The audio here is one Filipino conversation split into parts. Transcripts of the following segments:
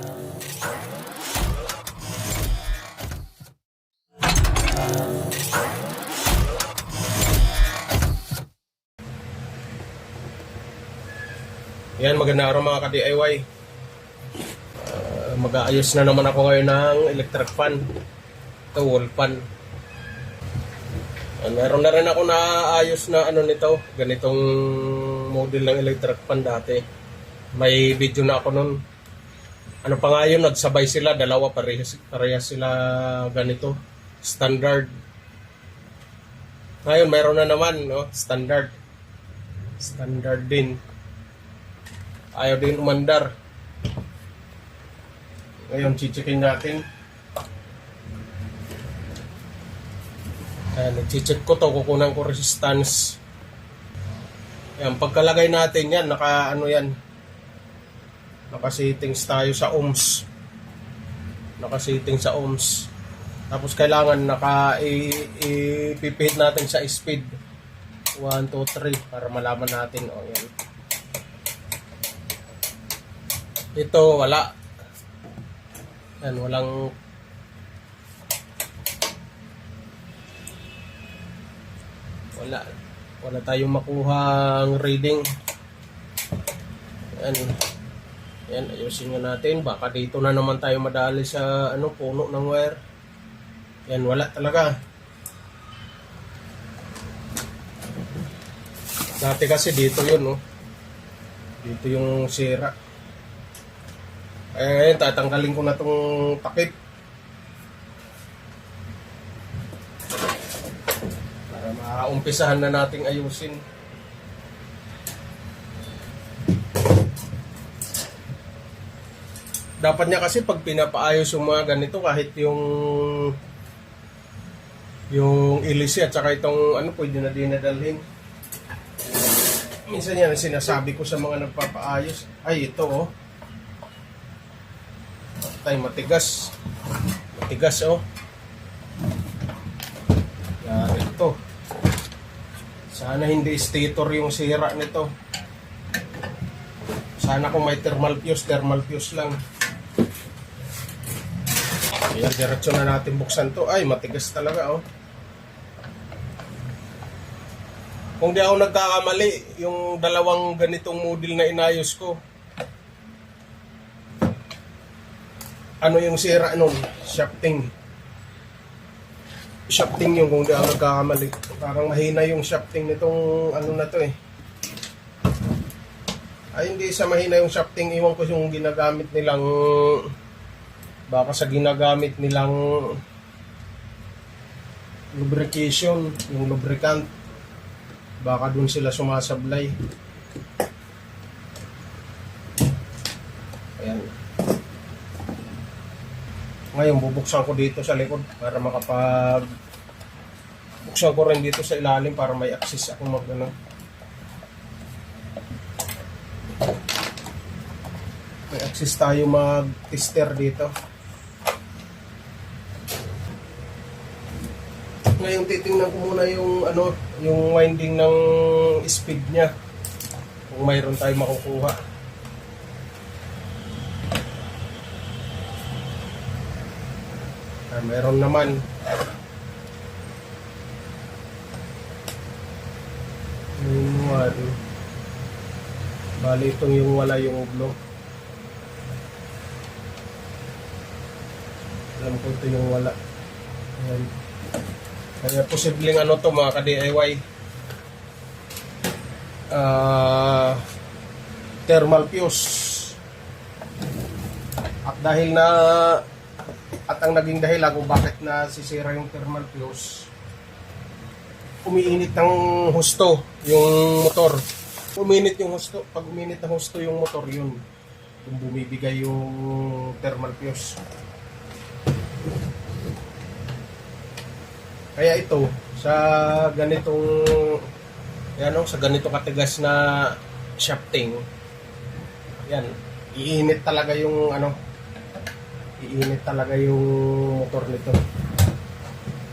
Yan, magandang araw mga ka-DIY. Ah, mag-aayos na naman ako ngayon ng electric fan. Ito, wall fan. Ah, meron na rin ako naayos na ano nito, ganitong model ng electric fan dati. May video na ako nun. Ano pa nga yun, nagsabay sila, dalawa parehas, parehas sila ganito. Standard. Ngayon, meron na naman, no? Standard. Standard din ayaw din umandar. Ngayon, chichikin natin. Ayan, chichik ko to, kukunan ko resistance. Ayan, pagkalagay natin yan, naka ano yan, naka-settings tayo sa ohms. Naka-settings sa ohms. Tapos kailangan naka i- ipipihit natin sa speed. 1, 2, 3 para malaman natin. O, yan. Ito, wala. Yan, walang... Wala. Wala tayong makuhang reading. Yan. Yan, ayusin nga natin. Baka dito na naman tayo madali sa ano, puno ng wire. Yan, wala talaga. Dati kasi dito yun, no? Dito yung sira. Eh, ngayon, tatanggalin ko na tong takip. Para maumpisahan na nating ayusin. Dapat niya kasi pag pinapaayos yung mga ganito, kahit yung yung ilisi at saka itong ano pwede na dinadalhin. Minsan yan ang sinasabi ko sa mga nagpapaayos. Ay, ito oh. Tay matigas. Matigas oh. Yari ito. Sana hindi stator yung sira nito. Sana kung may thermal fuse thermal fuse lang ayan diretso na natin buksan to ay matigas talaga oh kung di ako nagkakamali yung dalawang ganitong model na inayos ko ano yung sira nun? Shafting. Shafting yung kung di ako nagkakamali. Parang mahina yung shafting nitong ano na to eh. Ay hindi sa mahina yung shafting. Iwan ko yung ginagamit nilang baka sa ginagamit nilang lubrication, yung lubricant. Baka dun sila sumasablay. Ayan. Ngayon, bubuksan ko dito sa likod para makapag... Buksan ko rin dito sa ilalim para may access ako mag ano. May access tayo mag-tester dito. Ngayon, titingnan ko muna yung ano, yung winding ng speed niya. Kung mayroon tayo makukuha. Ah, meron naman. Yung. Bali itong yung wala yung ublo. Alam ko ito yung wala. Ayan. Kaya posibleng ano to mga ka-DIY. Ah, thermal fuse. At dahil na at ang naging dahilan kung bakit nasisira yung thermal fuse, umiinit ng husto yung motor. Uminit yung husto. Pag uminit ng husto yung motor, yun. Yung bumibigay yung thermal fuse. Kaya ito, sa ganitong yan o, sa ganito katigas na shafting, yan, iinit talaga yung ano, iinit talaga yung motor nito.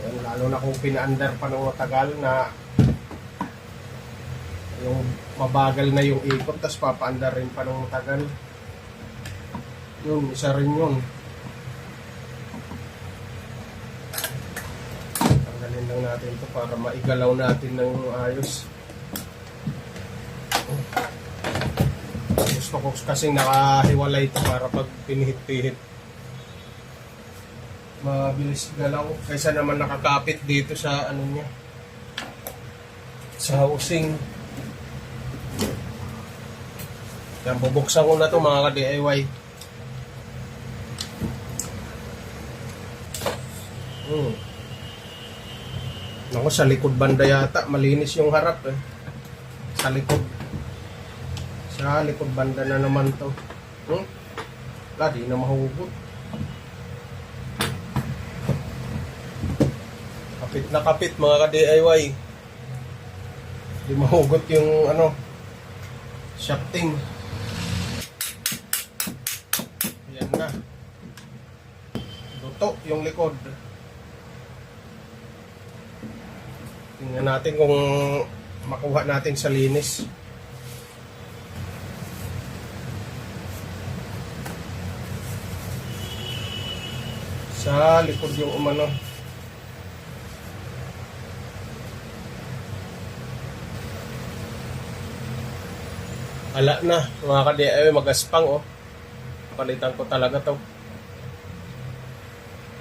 Ayan, lalo na kung pinaandar pa ng matagal na yung mabagal na yung ikot tapos papaandar rin pa ng matagal. Yun, isa rin yun. Tanggalin lang natin to para maigalaw natin ng ayos. Gusto ko kasing nakahiwalay ito para pag pinihit-pihit. Mabilis galaw. Kaysa naman nakakapit dito sa ano niya. Sa housing. Yan, bubuksan ko na to mga ka-DIY. Hmm. Ako, sa likod banda yata. Malinis yung harap eh. Sa likod. Sa likod banda na naman to. Hmm? Wala, di na mahugot. Kapit na kapit mga ka-DIY. Di mahugot yung ano, shafting. Yan na. Luto yung likod. Tingnan natin kung makuha natin sa linis. Sa likod yung umano. Ala na, mga ka-DIY, magaspang oh. Palitan ko talaga to.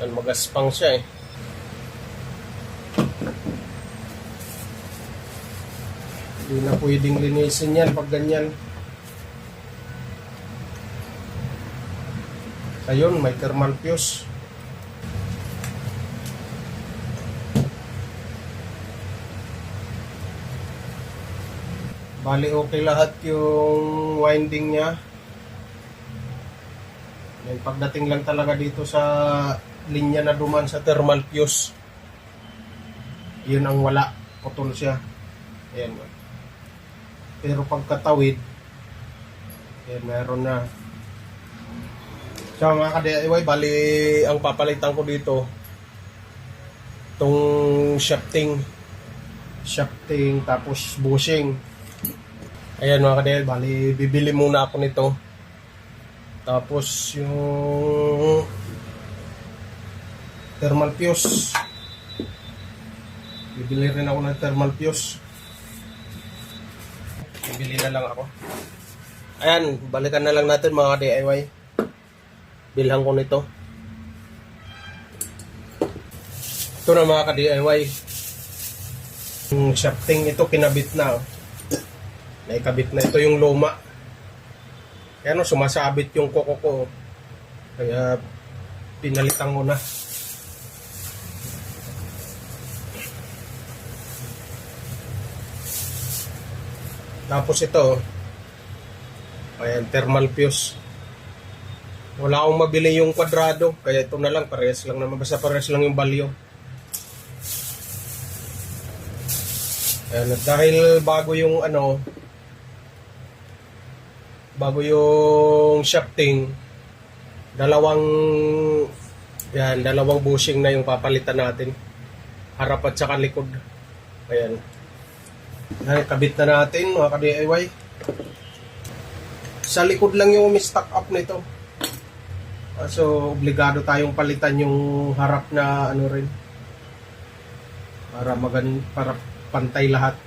Yan, magaspang siya eh. Hindi na pwedeng linisin yan pag ganyan. Ayun, may thermal fuse. Bali okay lahat yung winding niya. Yan, pagdating lang talaga dito sa linya na duman sa thermal fuse. Yun ang wala. Putol siya. Ayan. Pero pagkatawid, ayan, meron na. So mga ka-DIY, bali ang papalitan ko dito, itong shafting, shafting, tapos bushing. Ayan mga ka-DIY, bali bibili muna ako nito. Tapos yung thermal fuse. Bibili rin ako ng thermal fuse. Bibili na lang ako. Ayan, balikan na lang natin mga DIY. Bilhan ko nito. Ito na mga ka-DIY. Yung shafting ito kinabit na. oh. Naikabit na ito yung luma. Kaya no, sumasabit yung koko ko. Kaya pinalitan ko na. Tapos ito, ayan, thermal fuse. Wala akong mabili yung kwadrado, kaya ito na lang, parehas lang naman, basta parehas lang yung value. Ayan, dahil bago yung ano, bago yung shafting, dalawang, yan, dalawang bushing na yung papalitan natin. Harap at saka likod. Ayan. Ayan, kabit na natin mga ka-DIY. Sa likod lang yung stock up nito. Ah, So, obligado tayong palitan yung harap na ano rin. Para magan para pantay lahat.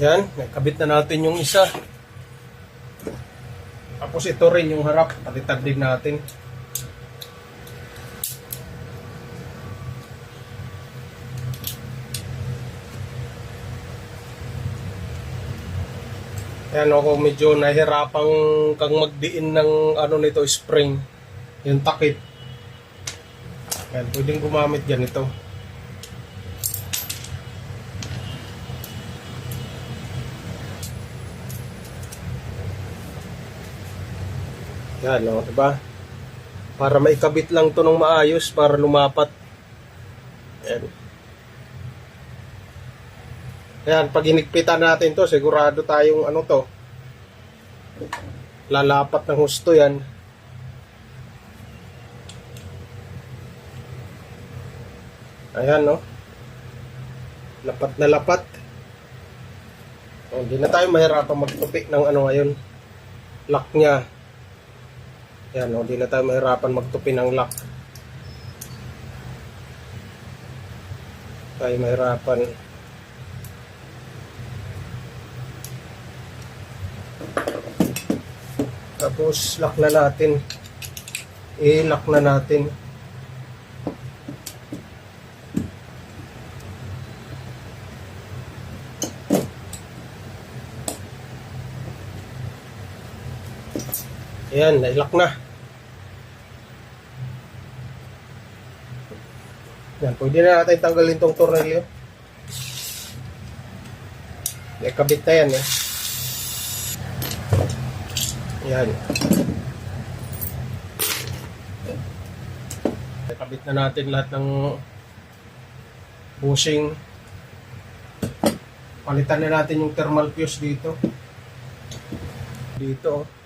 Yan, nakabit na natin yung isa. Tapos ito rin yung harap, palitan din natin. Ayan ako medyo nahirapang kang magdiin ng ano nito spring. Yung takip. Ayan, pwedeng gumamit dyan ito. Yan, no, diba? Para maikabit lang to ng maayos para lumapat. Yan. Yan, pag hinigpitan natin to, sigurado tayong ano to. Lalapat ng husto yan. Ayan, no? Lapat na lapat. O, hindi na tayo mahirapan magtupi ng ano ngayon. Lock niya. Yan, hindi na tayo mahirapan magtupi ng lock. Tayo mahirapan. Tapos, lock na natin. I-lock na natin. Ayan, nailak na. Yan, pwede na natin tanggalin tong tornilyo. May kabit na yan eh. Yan. Nakabit na natin lahat ng bushing. Palitan na natin yung thermal fuse dito. Dito. oh.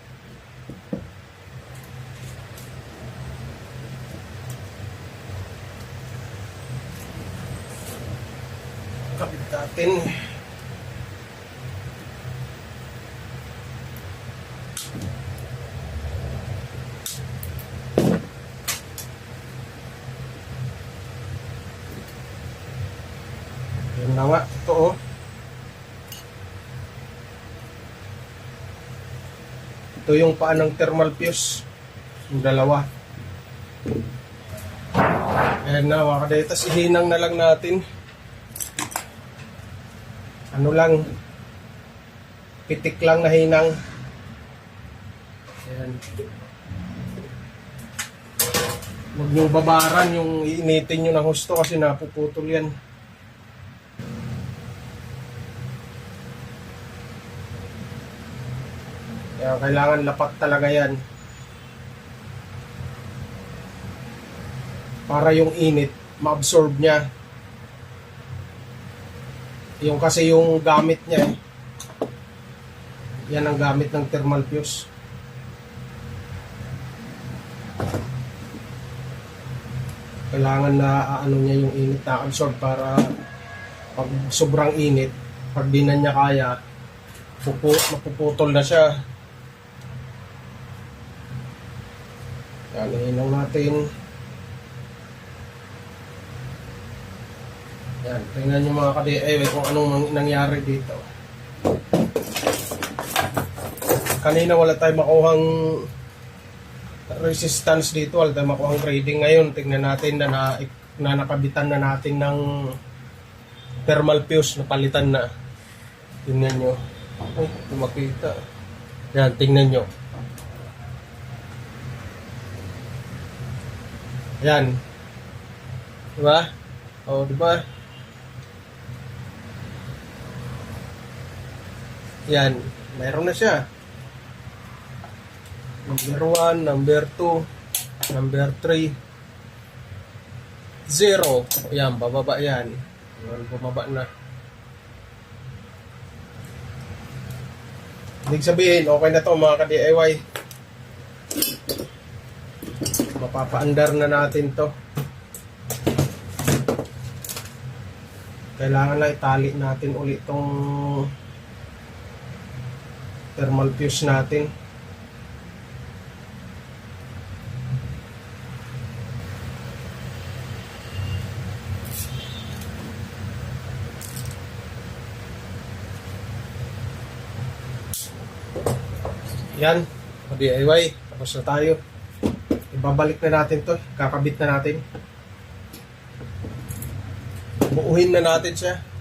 Kabit natin. Yan na nga. Ito oh. Ito yung paa ng thermal fuse. Yung dalawa. Ayan na mga kadetas. Ihinang na lang natin. Ano lang. Pitik lang na hinang. Ayan. Huwag nyo babaran yung iinitin nyo ng husto kasi napuputol yan. Kaya kailangan lapat talaga yan. Para yung init, ma-absorb niya. Yung kasi yung gamit niya eh. Yan ang gamit ng thermal fuse. Kailangan na ano niya yung init na absorb para pag sobrang init, pag di na niya kaya, pupu, mapuputol na siya. Yan, ihinaw natin. Yan, tingnan nyo mga ka-DIY kung anong nangyari dito. Kanina wala tayong makuhang resistance dito, wala tayong makuhang grading ngayon. Tingnan natin na, na, na nakabitan na natin ng thermal fuse na palitan na. Tingnan nyo. Ay, hindi makita. Yan, tingnan nyo. Yan. Diba? O, diba? Yan. Meron na siya. Number 1, number 2, number 3, 0. Yan, bababa yan. Yan, bumaba na. Ibig sabihin, okay na to mga ka-DIY. Mapapaandar na natin to. Kailangan na itali natin ulit tong thermal fuse natin. Yan, DIY, tapos na tayo. Ibabalik na natin to, kakabit na natin. Buuhin na natin siya.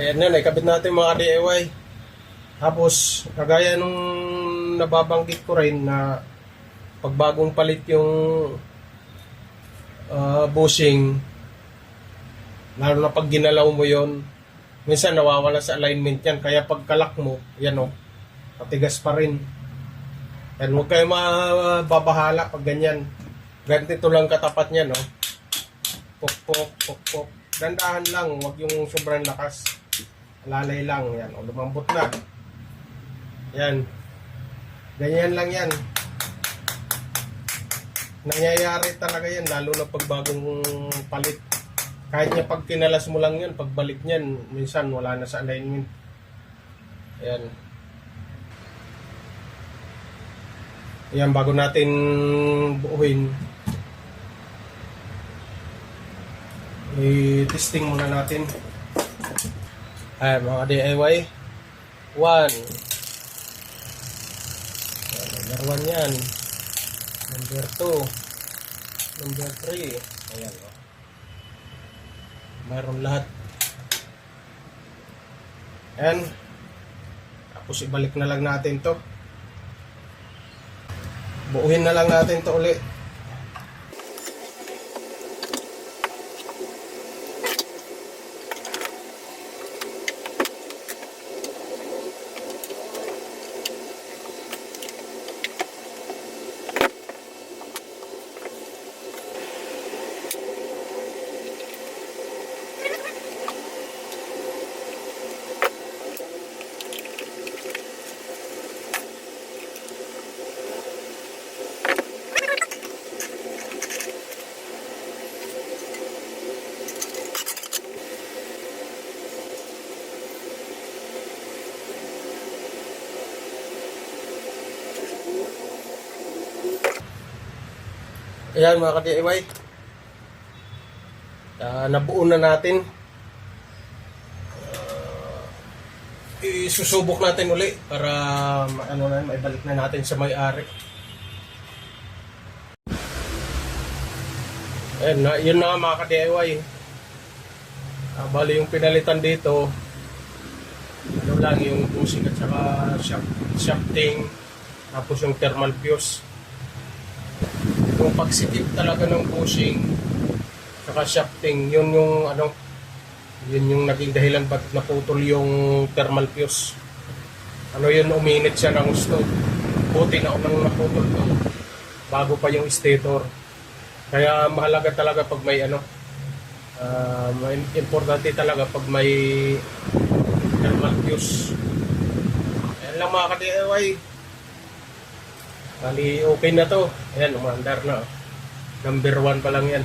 Ayan na, nakabit natin mga DIY. Tapos, kagaya nung nababanggit ko rin na pagbagong palit yung ah, bushing, lalo na pag ginalaw mo yon minsan nawawala sa alignment yan. Kaya pagkalak mo, yan o, matigas pa rin. Yan, huwag kayo mababahala pag ganyan. Ganito lang katapat niya, no? Pok, pok, pok, pok. Dandahan lang, huwag yung sobrang lakas. Lalay lang, yan. O, lumambot na. Yan. Ganyan lang yan. Nangyayari talaga yan, lalo na pag bagong palit. Kahit niya pag kinalas mo lang yan, pagbalik niyan, minsan wala na sa alignment. Ayan. Ayan, bago natin buuhin, i-testing muna natin. Ayan, mga DIY. One. Ayan, number one yan. Number two. Number three. Ayan, o. Mayroon lahat. Ayan. Tapos ibalik na lang natin to. Buuhin na lang natin to uli. Ayan mga ka-DIY. Ah, nabuo na natin. Ah, isusubok natin uli para ano na, maibalik na natin sa may-ari. Ayan, na, yun na mga ka-DIY. Ah, bali yung pinalitan dito, ano lang yung busing at saka shaft, shafting, tapos yung thermal fuse yung pagsikip talaga ng bushing saka shafting yun yung ano yun yung naging dahilan ba't naputol yung thermal fuse. Ano yun uminit siya ng gusto. Buti na unang naputol to bago pa yung stator. Kaya mahalaga talaga pag may ano ah, may- importante talaga pag may thermal fuse. Ayan lang mga ka-DIY Bali, okay na to. Ayan, umandar na. Number one pa lang yan.